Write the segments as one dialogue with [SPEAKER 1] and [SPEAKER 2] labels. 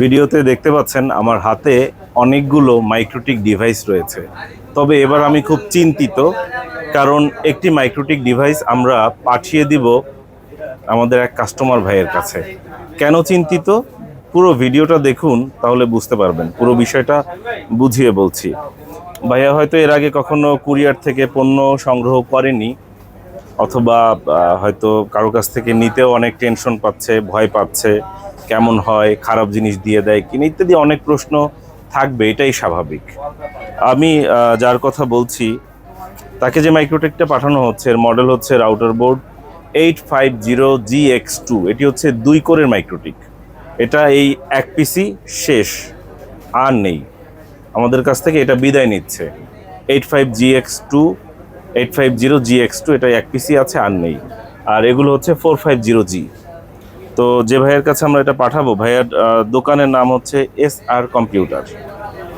[SPEAKER 1] ভিডিওতে দেখতে পাচ্ছেন আমার হাতে অনেকগুলো মাইক্রোটিক ডিভাইস রয়েছে। তবে এবার আমি খুব চিন্তিত, কারণ একটি মাইক্রোটিক ডিভাইস আমরা পাঠিয়ে দিব আমাদের এক কাস্টমার ভাইয়ের কাছে। কেন চিন্তিত? পুরো ভিডিওটা দেখুন, তাহলে বুঝতে পারবেন। পুরো বিষয়টা বুঝিয়ে বলছি। ভাইয়া হয়তো এর আগে কখনো কুরিয়ার থেকে পণ্য সংগ্রহ করেনি, অথবা হয়তো কারও কাছ থেকে নিতেও অনেক টেনশন পাচ্ছে, ভয় পাচ্ছে। কেমন হয়, খারাপ জিনিস দিয়ে দেয় কিনা ইত্যাদি অনেক প্রশ্ন থাকবে, এটাই স্বাভাবিক। আমি যার কথা বলছি, তাকে যে মাইক্রোটেকটা পাঠানো হচ্ছে, এর মডেল হচ্ছে router board eight five zero G X two এটি হচ্ছে দুই কোরের মাইক্রোটিক এটা এই এক পিসি শেষ, আর নেই। আমাদের কাছ থেকে এটা বিদায় নিচ্ছে। Eight five G X two eight five zero G X two এটা এক পিসি আছে, আর নেই। আর এগুলো হচ্ছে ফোর ফাইভ জিরো জি তো যে ভাইয়ের কাছে আমরা এটা পাঠাবো, ভাইয়ার দোকানের নাম হচ্ছে S R computer.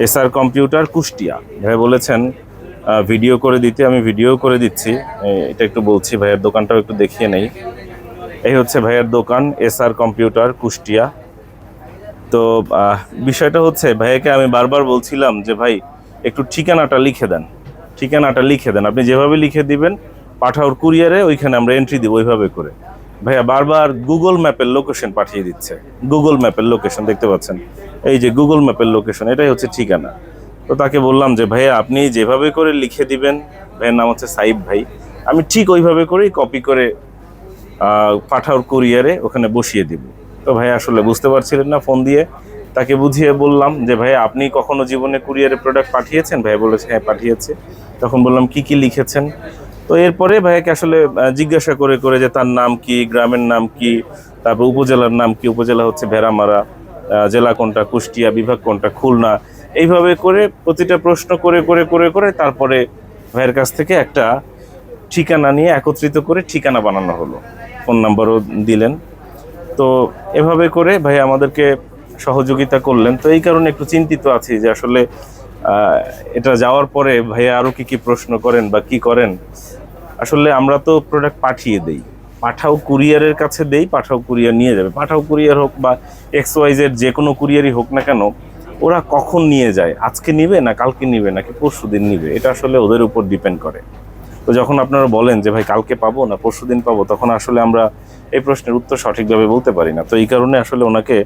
[SPEAKER 1] S R computer Kushtia. ভাই বলেছেন ভিডিও করে দিতে, আমি ভিডিও করে দিচ্ছি। এটা একটু বলছি, ভাইয়ের দোকানটাও একটু দেখিয়ে নেই। এই হচ্ছে ভাইয়ের দোকান, এস আর কম্পিউটার কুষ্টিয়া। তো বিষয়টা হচ্ছে, ভাইয়াকে আমি বারবার বলছিলাম যে, ভাই, একটু ঠিকানাটা লিখে দেন। ঠিকানাটা লিখে দেন। আপনি যেভাবে লিখে দিবেন, পাঠাওর কুরিয়ারে ওইখানে আমরা এন্ট্রি দিব, ওইভাবে করে। ভাইয়া, বারবার গুগল ম্যাপের লোকেশন পাঠিয়ে দিচ্ছে। গুগল ম্যাপের লোকেশন দেখতে পাচ্ছেন? এই যে গুগল ম্যাপের লোকেশন এটাই হচ্ছে ঠিকানা। তো তাকে বললাম যে, ভাইয়া, আপনি যেভাবে করে লিখে দিবেন, ভাইয়ের নাম হচ্ছে সাইব ভাই, আমি ঠিক ওইভাবে করেই কপি করে পাঠাওর কুরিয়ারে ওখানে বসিয়ে দিব। তো ভাই আসলে বুঝতে পারছিলেন না ফোন দিয়ে। তাকে বুঝিয়ে বললাম যে ভাই আপনি কখনো জীবনে কুরিয়ারে প্রোডাক্ট পাঠিয়েছেন? ভাই বলেছে হ্যাঁ পাঠিয়েছে। তখন বললাম, কি কি লিখেছেন? তো এরপরে ভাইয়াকে আসলে জিজ্ঞাসা করে করে যে তার নাম কি, গ্রামের নাম কি, তারপর উপজেলার নাম কি, উপজেলা হচ্ছে ভেড়ামারা জেলা কোনটা, কুষ্টিয়া, বিভাগ কোনটা, খুলনা, এইভাবে করে প্রতিটা প্রশ্ন করে করে করে করে তারপরে ভাইয়ের কাছ থেকে একটা ঠিকানা নিয়ে একত্রিত করে ঠিকানা বানানো হলো। ফোন নাম্বারও দিলেন। তো এভাবে করে ভাই আমাদেরকে সহযোগিতা করলেন। তো এই কারণে একটু চিন্তিত আছি যে আসলে এটা যাওয়ার পরে ভাইয়া আরও কি কি প্রশ্ন করেন বা কি করেন? আসলে আমরা তো প্রোডাক্ট পাঠিয়ে দেই। পাঠাও কুরিয়ারের কাছে দেই, পাঠাও কুরিয়ার নিয়ে যাবে। পাঠাও কুরিয়ার হোক বা এক্স ওয়াইজের যে কোনো কুরিয়ারই হোক না কেন, ওরা কখন নিয়ে যায়? আজকে নিবে না কালকে নিবে নাকি পরশু দিন নিবে? এটা আসলে ওদের উপর ডিপেন্ড করে। তো যখন আপনারা বলেন যে, ভাই, কালকে পাবো না, পরশু দিন পাবো, তখন আসলে আমরা এই প্রশ্নের উত্তর সঠিকভাবে বলতে পারি না। তো এই কারণে আসলে ওনাকে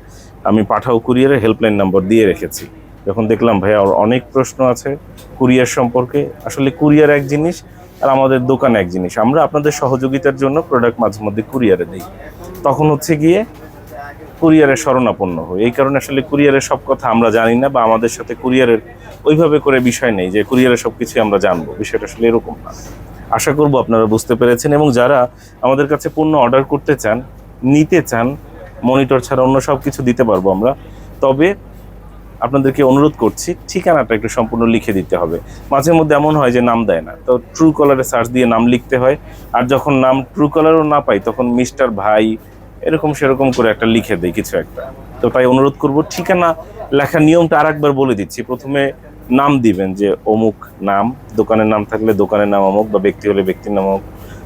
[SPEAKER 1] আমি পাঠাও কুরিয়ারের হেল্পলাইন নাম্বার দিয়ে রেখেছি। যখন দেখলাম ভাই আর অনেক প্রশ্ন আছে কুরিয়ার সম্পর্কে। আসলে কুরিয়ার এক জিনিস আর আমাদের দোকান এক জিনিস। আমরা আপনাদের সহযোগিতার জন্য প্রোডাক্ট মাঝে মধ্যে কুরিয়ারে দিই। তখন হচ্ছে গিয়ে কুরিয়ারে শরণাপন্ন হই। এই কারণে আসলে কুরিয়ারের সব কথা আমরা জানি না বা আমাদের সাথে কুরিয়ারের ওইভাবে করে বিষয় নেই যে কুরিয়ারের সব কিছুই আমরা জানব। বিষয়টা আসলে এরকম না। আশা করব আপনারা বুঝতে পেরেছেন এবং যারা আমাদের কাছে পণ্য অর্ডার করতে চান, নিতে চান মনিটর ছাড়া অন্য সব কিছু দিতে পারব আমরা। তবে আপনাদেরকে অনুরোধ করছি, ঠিকানাটা একটু সম্পূর্ণ লিখে দিতে হবে। মাঝে মধ্যে এমন হয় যে নাম দেয় না। তো ট্রু কলারে সার্চ দিয়ে নাম লিখতে হয়। আর যখন নাম ট্রু কলারও না পাই, তখন মিস্টার ভাই এরকম সেরকম করে একটা লিখে দেয় কিছু একটা। তো তাই অনুরোধ করব, ঠিকানা লেখার নিয়মটা আরেকবার বলে দিচ্ছি। প্রথমে নাম দিবেন যে অমুক নাম, দোকানের নাম থাকলে দোকানের নাম অমুক বা ব্যক্তি হলে ব্যক্তির নাম অমুক।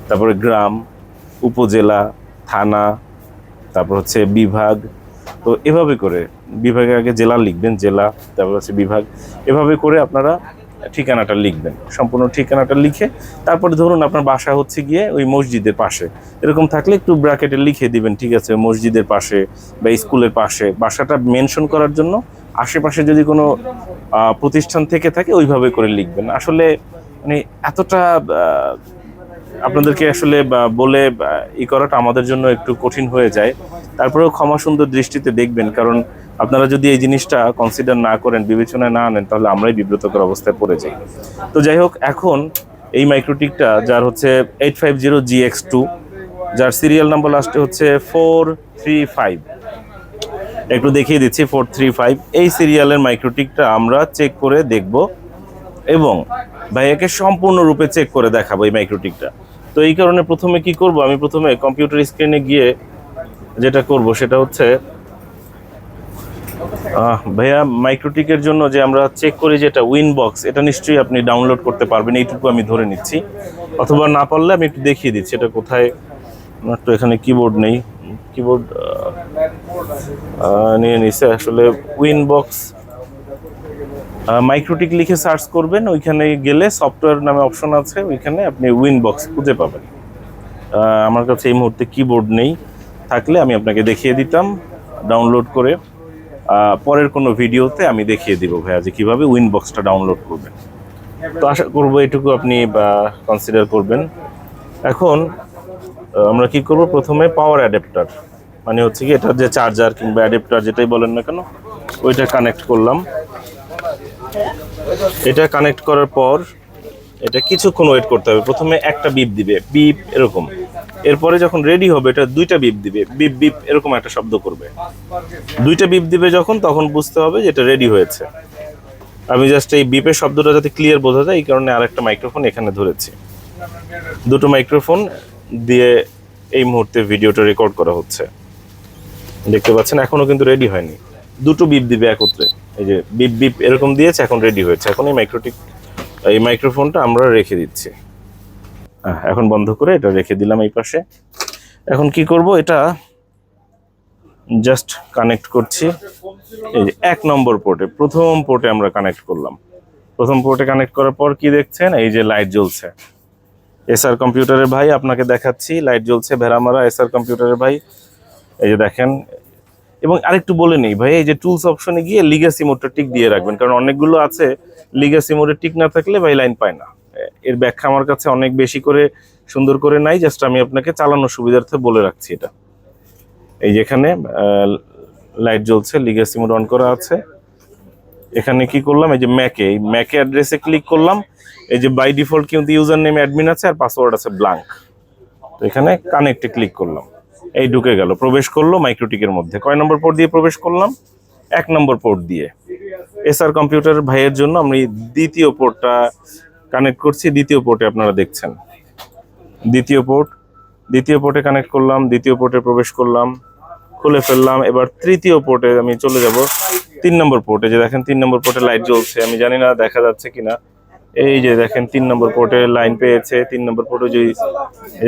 [SPEAKER 1] তারপরে গ্রাম, উপজেলা, থানা, তারপর হচ্ছে বিভাগ তো এভাবে করে বিভাগের আগে জেলা লিখবেন, জেলা, তারপর হচ্ছে বিভাগ। এভাবে করে আপনারা ঠিকানাটা লিখবেন, সম্পূর্ণ ঠিকানাটা লিখে তারপরে ধরুন আপনার বাসা হচ্ছে গিয়ে ওই মসজিদের পাশে। এরকম থাকলে একটু ব্র্যাকেটে লিখে দিবেন, ঠিক আছে, মসজিদের পাশে বা স্কুলের পাশে। বাসাটা মেনশন করার জন্য আশেপাশে যদি কোনো প্রতিষ্ঠান থেকে থাকে ওইভাবে করে লিখবেন। আসলে মানে এতটা আপনাদেরকে আসলে বলে ই করাটা আমাদের জন্য একটু কঠিন হয়ে যায়। তারপরেও ক্ষমা সুন্দর দৃষ্টিতে দেখবেন, কারণ আপনারা যদি এই জিনিসটা কনসিডার না করেন, বিবেচনায় না আনেন, তাহলে আমরাই বিব্রতকর অবস্থায় পড়ে যাই। তো যাই হোক, এখন এই মাইক্রোটিকটা যার হচ্ছে eight five zero G X two যার সিরিয়াল নাম্বার লাস্টে হচ্ছে ফোর থ্রি ফাইভ একটু দেখিয়ে দিচ্ছি ফোর থ্রি ফাইভ এই সিরিয়ালের মাইক্রোটিকটা আমরা চেক করে দেখব এবং ভাইয়াকে সম্পূর্ণরূপে চেক করে দেখাবো এই মাইক্রোটিকটা তো এই কারণে প্রথমে কি করব? আমি প্রথমে কম্পিউটার স্ক্রিনে গিয়ে যেটা করব সেটা হচ্ছে ভাইয়া মাইক্রোটিকের জন্য যে আমরা চেক করি যেটা উইনবক্স এটা নিশ্চয়ই আপনি ডাউনলোড করতে পারবেন, এইটুকু আমি ধরে নিচ্ছি। অথবা না পারলে আমি একটু দেখিয়ে দিচ্ছি, এটা কোথায়? আমার তো এখানে কিবোর্ড নেই। কিবোর্ড নিয়ে নিছে। আসলে উইনবক্স মাইক্রোটিক লিখে সার্চ করবেন, ওইখানে গেলে সফটওয়্যার নামে অপশন আছে, ওইখানে আপনি উইন বক্স খুঁজে পাবেন। আমার কাছে এই মুহূর্তে কিবোর্ড নেই, থাকলে আমি আপনাকে দেখিয়ে দিতাম ডাউনলোড করে। পরের কোনো ভিডিওতে আমি দেখিয়ে দিব ভাইয়া যে কীভাবে উইন বক্সটা ডাউনলোড করবেন। তো আশা করব এটুকু আপনি কনসিডার করবেন। এখন আমরা কি করব? প্রথমে পাওয়ার অ্যাডাপ্টার মানে হচ্ছে কি, এটা যে চার্জার কিংবা অ্যাডাপ্টার যেটাই বলেন না কেন, ওইটা কানেক্ট করলাম। এটা কানেক্ট করার পর এটা কিছুক্ষণ ওয়েট করতে হবে। প্রথমে একটা বিপ দিবে বিপ এরকম। এরপরে যখন রেডি হবে, এটা দুইটা বিপ দিবে। বিপ বিপ এরকম একটা শব্দ করবে। দুইটা বিপ দিবে যখন, তখন বুঝতে হবে যে এটা রেডি হয়েছে। আমি জাস্ট এই বিপের শব্দটা যাতে ক্লিয়ার বোঝা যায়, এই কারণে আরেকটা মাইক্রোফোন এখানে ধরেছি। দুটো মাইক্রোফোন দিয়ে এই মুহূর্তে ভিডিওটা রেকর্ড করা হচ্ছে। দেখতে পাচ্ছেন এখনও কিন্তু রেডি হয়নি। দুটো বিপ দিবে একত্রে। এই যে বিপ বিপ এরকম দিয়েছে, এখন রেডি হয়েছে। এখন এই মাইক্রোটিক এই মাইক্রোফোনটা আমরা রেখে দিচ্ছি। এখন বন্ধ করে এটা রেখে দিলাম এই পাশে। এখন কি করব, এটা জাস্ট কানেক্ট করছি। এই যে এক নম্বর পোর্টে প্রথম পোর্টে আমরা কানেক্ট করলাম। প্রথম পোর্টে কানেক্ট করার পর কি দেখছেন? এই যে লাইট জ্বলছে। এসআর কম্পিউটারের ভাই, আপনাকে দেখাচ্ছি লাইট জ্বলছে ভেড়ামারা এসআর কম্পিউটারের ভাই। এই যে দেখেন এবং আরেকটু বলে নেই ভাই, এই যে টুলস অপশনে গিয়ে লিগাসি মোডটা টিক দিয়ে রাখবেন। কারণ অনেকগুলো আছে লিগাসি মোডে টিক না থাকলে ভাই লাইন পায় না। এর ব্যাখ্যা আমার কাছে অনেক বেশি করে সুন্দর করে নাই জাস্ট আমি আপনাকে চালানোর সুবিধার্থে বলে রাখছি এটা। এই যেখানে লাইট জ্বলছে লিগাসি মোড অন করা আছে। এখানে কি করলাম, এই যে ম্যাকে এই ম্যাকে অ্যাড্রেসে ক্লিক করলাম। এই যে বাই ডিফল্ট কিন্তু ইউজার নেম অ্যাডমিন আছে, আর পাসওয়ার্ড আছে ব্ল্যাঙ্ক তো এখানে কানেক্টে ক্লিক করলাম। এই ঢুকে গেল। প্রবেশ করল মাইক্রোটিকের মধ্যে। কয় নম্বর পোর্ট দিয়ে প্রবেশ করলাম? এক নম্বর পোর্ট দিয়ে। এসআর কম্পিউটার ভাইয়ের জন্য আমি দ্বিতীয় পোর্টটা কানেক্ট করছি। দ্বিতীয় পোর্টে আপনারা দেখছেন। দ্বিতীয় পোর্ট দ্বিতীয় পোর্টে কানেক্ট করলাম, দ্বিতীয় পোর্টে প্রবেশ করলাম, খুলে ফেললাম। এবার তৃতীয় পোর্টে আমি চলে যাব। তিন নম্বর পোর্টে যে দেখেন, তিন নম্বর পোর্টে লাইট জ্বলছে। আমি জানি না দেখা যাচ্ছে কিনা। এই যে দেখেন, তিন নম্বর পোর্টে লাইন পেয়েছে। তিন নম্বর পোর্টে যে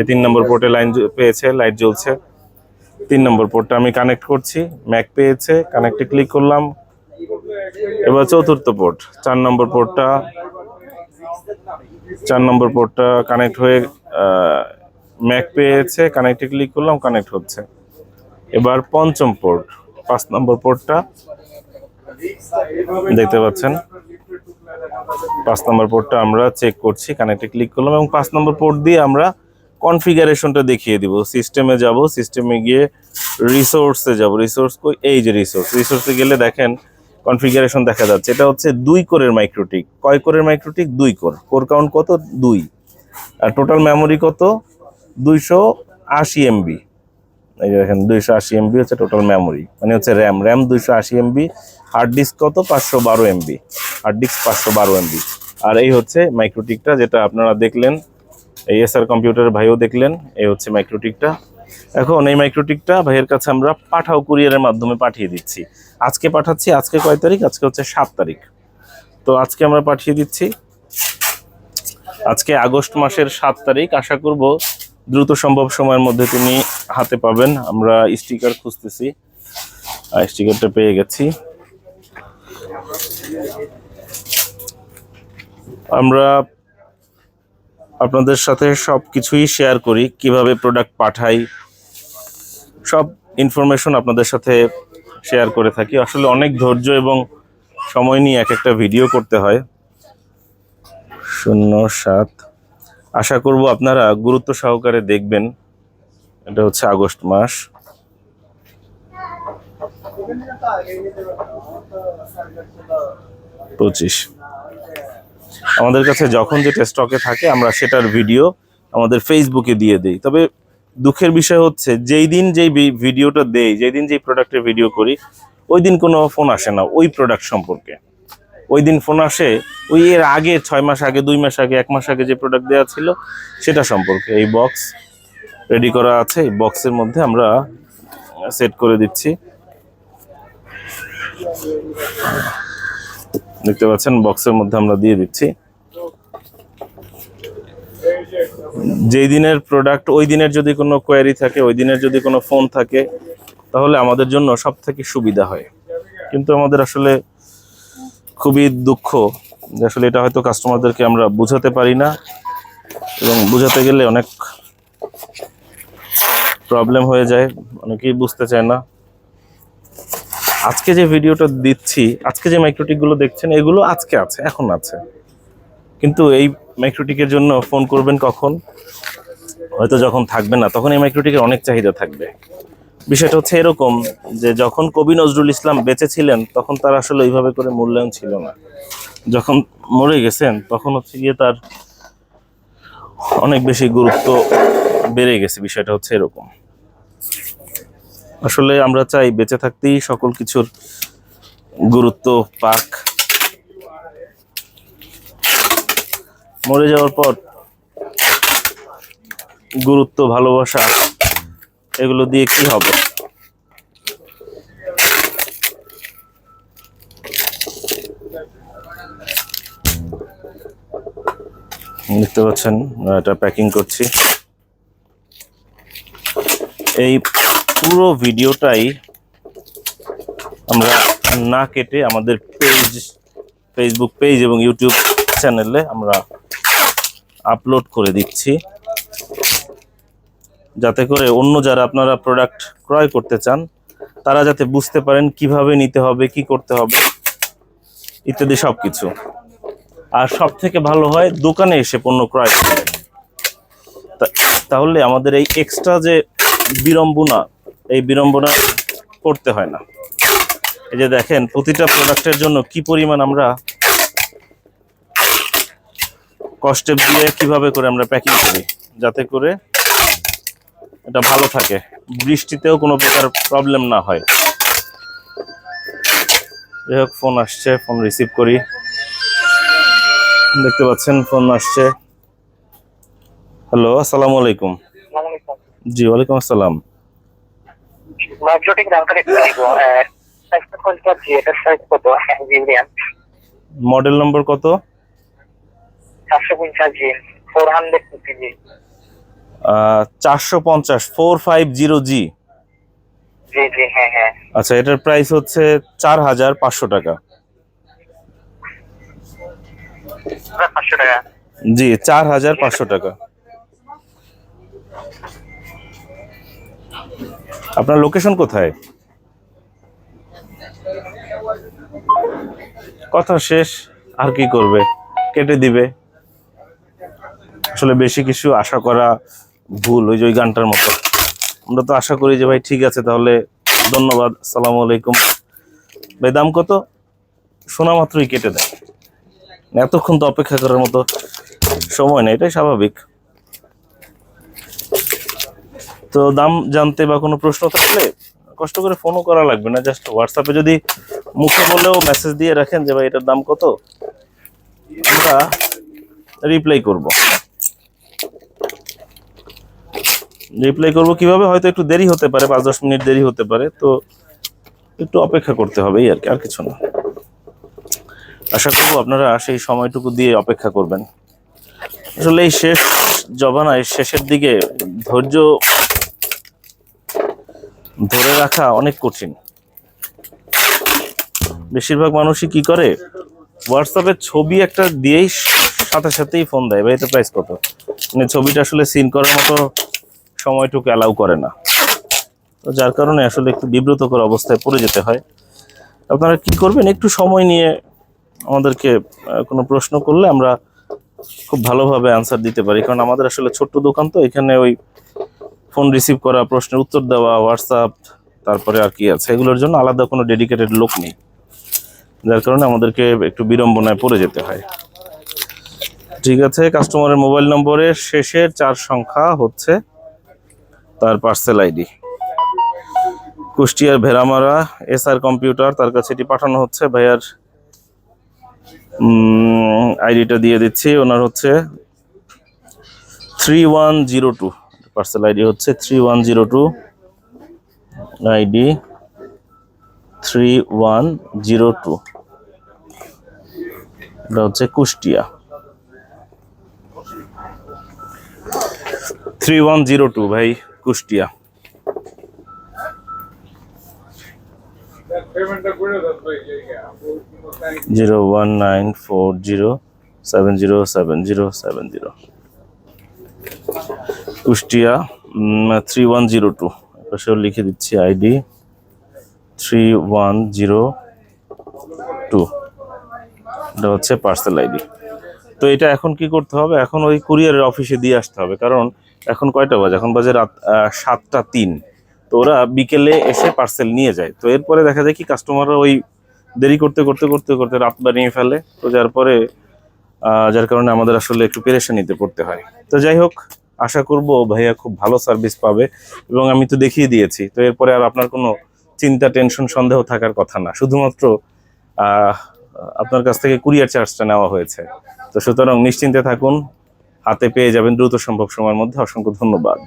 [SPEAKER 1] তিন নম্বর পোর্টে লাইন পেয়েছে লাইট জ্বলছে। তিন নম্বর পোর্টটা আমি কানেক্ট করছি ম্যাক পেয়েছে কানেক্টে ক্লিক করলাম। এবার চতুর্থ পোর্ট চার নম্বর পোর্টটা চার নম্বর পোর্টটা কানেক্ট হয়ে ম্যাক পেয়েছে কানেক্টে ক্লিক করলাম কানেক্ট হচ্ছে। এবার পঞ্চম পোর্ট পাঁচ নম্বর পোর্টটা দেখতে পাচ্ছেন। পাঁচ নম্বর পোর্টটা আমরা চেক করছি কানেক্টে ক্লিক করলাম এবং পাঁচ নম্বর পোর্ট দিয়ে আমরা কনফিগারেশনটা দেখিয়ে দিব। সিস্টেমে যাব সিস্টেমে গিয়ে রিসোর্সে যাব। রিসোর্স এই যে রিসোর্স রিসোর্সে গেলে দেখেন কনফিগারেশন দেখা যাচ্ছে। এটা হচ্ছে দুই কোরের মাইক্রোটিক কয় কোরের মাইক্রোটিক দুই কোর। কোর কাউন্ট কত? দুই। আর টোটাল মেমোরি কত? দুইশো আশি এমবি এই যে দেখেন, দুইশো আশি এমবি হচ্ছে টোটাল মেমোরি মানে হচ্ছে র্যাম র্যাম দুইশো আশি এমবি হার্ড ডিস্ক কত? পাঁচশো বারো এমবি হার্ড ডিস্ক পাঁচশো বারো এমবি আর এই হচ্ছে মাইক্রোটিকটা যেটা আপনারা দেখলেন এই এসআর কম্পিউটার ভাইও দেখলেন, এই হচ্ছে মাইক্রোটিকটা এখন এই মাইক্রোটিকটা ভাইয়ের কাছে আমরা পাঠাও কুরিয়ারের মাধ্যমে পাঠিয়ে দিচ্ছি। আজকে পাঠাচ্ছি, আজকে কয় তারিখ? আজকে হচ্ছে সাত তারিখ। তো আজকে আমরা পাঠিয়ে দিচ্ছি। আজকে আগস্ট মাসের সাত তারিখ। আশা করব দ্রুত সম্ভব সময়ের মধ্যে তিনি হাতে পাবেন। আমরা স্টিকার খুঁজতেছি। স্টিকারটা পেয়ে গেছি। আমরা আপনাদের সাথে সব কিছুই শেয়ার করি, কীভাবে প্রোডাক্ট পাঠাই, সব ইনফরমেশন আপনাদের সাথে শেয়ার করে থাকি। আসলে অনেক ধৈর্য এবং সময় নিয়ে এক একটা ভিডিও করতে হয়। শূন্য সাত। আশা করব আপনারা গুরুত্ব সহকারে দেখবেন। এটা হচ্ছে আগস্ট মাস। পঁচিশ। আমাদের কাছে যখন যেটা স্টকে থাকে, আমরা সেটার ভিডিও আমাদের ফেসবুকে দিয়ে দিই। তবে দুঃখের বিষয় হচ্ছে, যেই দিন যেই ভিডিওটা দেই, যেই দিন যেই প্রোডাক্টের ভিডিও করি, ওই দিন কোনো ফোন আসে না, ওই প্রোডাক্ট সম্পর্কে। ওই দিন ফোন আসে, ওই এর আগে, ছয় মাস আগে, দুই মাস আগে, এক মাস আগে যে প্রোডাক্ট দেওয়া ছিল, সেটা সম্পর্কে এই বক্স রেডি করা আছে। এই বক্সের মধ্যে আমরা সেট করে দিচ্ছি। দেখতে পাচ্ছেন, বক্সের মধ্যে আমরা দিয়ে দিচ্ছি। যেই দিনের প্রোডাক্ট ওই দিনের যদি কোনো কোয়ারি থাকে, ওই দিনের যদি কোনো ফোন থাকে, তাহলে আমাদের জন্য সব থেকে সুবিধা হয়। কিন্তু আমাদের আসলে খুবই দুঃখ যে আসলে এটা হয়তো কাস্টমারদেরকে আমরা বুঝাতে পারি না এবং বুঝাতে গেলে অনেক প্রবলেম হয়ে যায়, অনেকেই বুঝতে চায় না। আজকে যে ভিডিওটা দিচ্ছি, আজকে যে মাইক্রোটিকগুলো দেখছেন, এগুলো আজকে আছে, এখন আছে। কিন্তু এই মাইক্রোটিকের জন্য ফোন করবেন কখন? হয়তো যখন থাকবে না, তখন এই মাইক্রোটিকের অনেক চাহিদা থাকবে। বিষয়টা হচ্ছে এরকম যে, যখন কবি নজরুল ইসলাম বেঁচে ছিলেন তখন তার আসলে ওইভাবে করে মূল্যায়ন ছিল না। যখন মরে গেছেন, তখন হচ্ছে গিয়ে তার অনেক বেশি গুরুত্ব বেড়ে গেছে, বিষয়টা হচ্ছে এরকম। আসলে আমরা চাই বেঁচে থাকতেই সকল কিছুর গুরুত্ব পাক। মরে যাওয়ার পর গুরুত্ব, ভালোবাসা, এগুলো দিয়ে কি হবে? দেখতে পাচ্ছেন এটা প্যাকিং করছি। এই পুরো ভিডিওটাই আমরা না কেটে আমাদের পেজ ফেসবুক পেজ এবং ইউটিউব চ্যানেলে আমরা আপলোড করে দিচ্ছি। যাতে করে অন্য যারা আপনারা প্রোডাক্ট ক্রয় করতে চান, তারা যাতে বুঝতে পারেন কীভাবে নিতে হবে, কি করতে হবে, ইত্যাদি সব কিছু আর সব থেকে ভালো হয়, দোকানে এসে পণ্য ক্রয় করলে তা- তাহলে আমাদের এই এক্সট্রা যে বিড়ম্বনা এই বিড়ম্বনা করতে হয় না। এই যে দেখেন প্রতিটা প্রোডাক্টের জন্য কি পরিমাণ আমরা কষ্টে দিয়ে কীভাবে করে আমরা প্যাকিং করি যাতে করে এটা ভালো থাকে। বৃষ্টিতেও কোনো প্রকার প্রবলেম না হয়। যাই হোক ফোন আসছে ফোন রিসিভ করি। দেখতে পাচ্ছেন ফোন আসছে। হ্যালো আসসালামু আলাইকুম। জি ওয়ালাইকুম আসসালাম।
[SPEAKER 2] কত?
[SPEAKER 1] মডেল নম্বর কত?
[SPEAKER 2] চারশো পঞ্চাশ ফোর
[SPEAKER 1] ফাইভ জিরো জি।
[SPEAKER 2] হ্যাঁ হ্যাঁ।
[SPEAKER 1] আচ্ছা এটার প্রাইস হচ্ছে চার হাজার টাকা।
[SPEAKER 2] পাঁচশো টাকা।
[SPEAKER 1] জি চার হাজার পাঁচশো টাকা। আপনার লোকেশন কোথায়? কথা শেষ, আর কি করবে? কেটে দিবে। আসলে বেশি কিছু আশা করা ভুল ওই যে ওই গানটার মতো। আমরা তো আশা করি যে ভাই ঠিক আছে, তাহলে ধন্যবাদ, আসসালামু আলাইকুম। ভাই, দাম কত? শোনা মাত্রই কেটে দেয়। এতক্ষণ তো অপেক্ষা করার মতো সময় নেই, এটাই স্বাভাবিক। তো দাম জানতে বা কোনো প্রশ্ন থাকলে কষ্ট করে ফোনও করা লাগবে না জাস্ট হোয়াটসঅ্যাপে যদি মুখে বলেও মেসেজ দিয়ে রাখেন যে ভাই এটার দাম কত, আমরা রিপ্লাই করব। রিপ্লাই করব কীভাবে? হয়তো একটু দেরি হতে পারে, পাঁচ দশ মিনিট দেরি হতে পারে, তো একটু অপেক্ষা করতে হবে, এই আর কি, আর কিছু না। আশা করব আপনারা সেই সময়টুকু দিয়ে অপেক্ষা করবেন। আসলে এই শেষ জবানায় শেষের দিকে ধৈর্য ধরে রাখা অনেক কঠিন। বেশিরভাগ মানুষই কি করে? হোয়াটসঅ্যাপে ছবি একটা দিয়েই সাথে সাথেই ফোন দেয়, ভাই, এটা প্রাইস কত? মানে ছবিটা আসলে সিন করার মতো সময়টুকু অ্যালাউ করে না। তো যার কারণে আসলে একটু বিব্রতকর অবস্থায় পড়ে যেতে হয়। আপনারা কি করবেন? একটু সময় নিয়ে আমাদেরকে কোনো প্রশ্ন করলে আমরা খুব ভালোভাবে আনসার দিতে পারি। কারণ আমাদের আসলে ছোট্ট দোকান তো, এখানে ওই ফোন রিসিভ করা, প্রশ্নের উত্তর দেওয়া হোয়াটসঅ্যাপ তারপরে আর কি আছে? এগুলোর জন্য আলাদা কোনো ডেডিকেটেড লোক নেই। যার কারণে আমাদেরকে একটু বিড়ম্বনায় পড়ে যেতে হয়। ঠিক আছে কাস্টমারের মোবাইল নম্বরের শেষের চার সংখ্যা হচ্ছে তার পার্সেল আইডি কুষ্টিয়ার ভেড়ামারা এস আর কম্পিউটার তার কাছে এটি পাঠানো হচ্ছে। ভাইয়ার আইডিটা দিয়ে দিচ্ছি। ওনার হচ্ছে three one zero two parcel ID হচ্ছে three one zero two ID three one zero two. এটা হচ্ছে Kushtia. Three one zero two ভাই, Kushtia. Zero one nine four zero seven zero seven zero seven zero. Kushtia three one zero two পাশেও লিখে দিচ্ছি ID three one zero two এটা হচ্ছে parcel ID তো এটা এখন কি করতে হবে? এখন ওই কুরিয়ারের অফিসে দিয়ে আসতে হবে। কারণ এখন কয়টা বাজে? এখন বাজে রাত সাতটা তিন। তো ওরা বিকেলে এসে পার্সেল নিয়ে যায়। তো এরপরে দেখা যায় কি কাস্টমাররা ওই দেরি করতে করতে করতে করতে রাত বানিয়ে ফেলে। তো যার পরে যার কারণে আমাদের আসলে একটু পেরেশানিতে পড়তে হয়। তো যাই হোক আশা করব ভাইয়া খুব ভালো সার্ভিস পাবে এবং আমি তো দেখিয়ে দিয়েছি। তো এরপরে আর আপনার কোনো চিন্তা টেনশন সন্দেহ থাকার কথা না। শুধুমাত্র আপনার কাছ থেকে কুরিয়ার চার্জটা নেওয়া হয়েছে। তো সুতরাং নিশ্চিন্তে থাকুন, হাতে পেয়ে যাবেন দ্রুত সম্ভব সময়ের মধ্যে। অসংখ্য ধন্যবাদ।